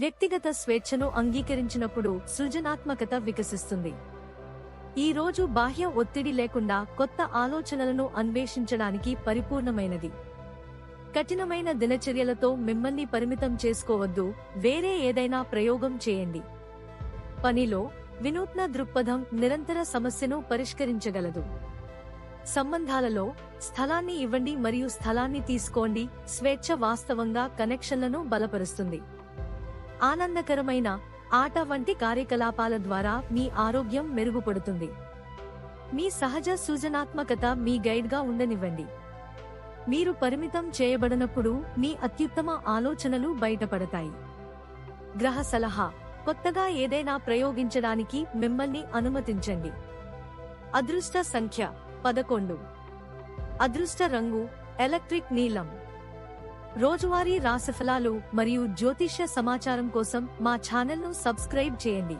వ్యక్తిగత స్వేచ్ఛను అంగీకరించినప్పుడు సృజనాత్మకత వికసిస్తుంది. ఈ రోజు బాహ్య ఒత్తిడి లేకుండా కొత్త ఆలోచనలను అన్వేషించడానికి పరిపూర్ణమైనది. కఠినమైన దినచర్యలతో మిమ్మల్ని పరిమితం చేసుకోవద్దు వేరే ఏదైనా ప్రయోగం చేయండి. పనిలో వినూత్న దృక్పథం నిరంతర సమస్యను పరిష్కరించగలదు. సంబంధాలలో స్థలాన్ని ఇవ్వండి మరియు స్థలాన్ని తీసుకోండి స్వేచ్ఛ వాస్తవంగా కనెక్షన్లను బలపరుస్తుంది. ఆనందకరమైన ఆట వంటి కార్యకలాపాల ద్వారా మీ ఆరోగ్యం మెరుగుపడుతుంది. మీ సహజ సృజనాత్మకత మీ గైడ్గా ఉండనివ్వండి. మీరు పరిమితం చేయబడినప్పుడు మీ అత్యుత్తమ ఆలోచనలు బయటపడతాయి. గ్రహ సలహా కొత్తగా ఏదైనా ప్రయోగించడానికి మిమ్మల్ని అనుమతించండి. అదృష్ట సంఖ్య పదకొండు. అదృష్ట రంగు ఎలక్ట్రిక్ నీలం. రోజువారీ రాశిఫలాలు మరియు జ్యోతిష్య సమాచారం కోసం మా ఛానల్ను సబ్స్క్రైబ్ చేయండి.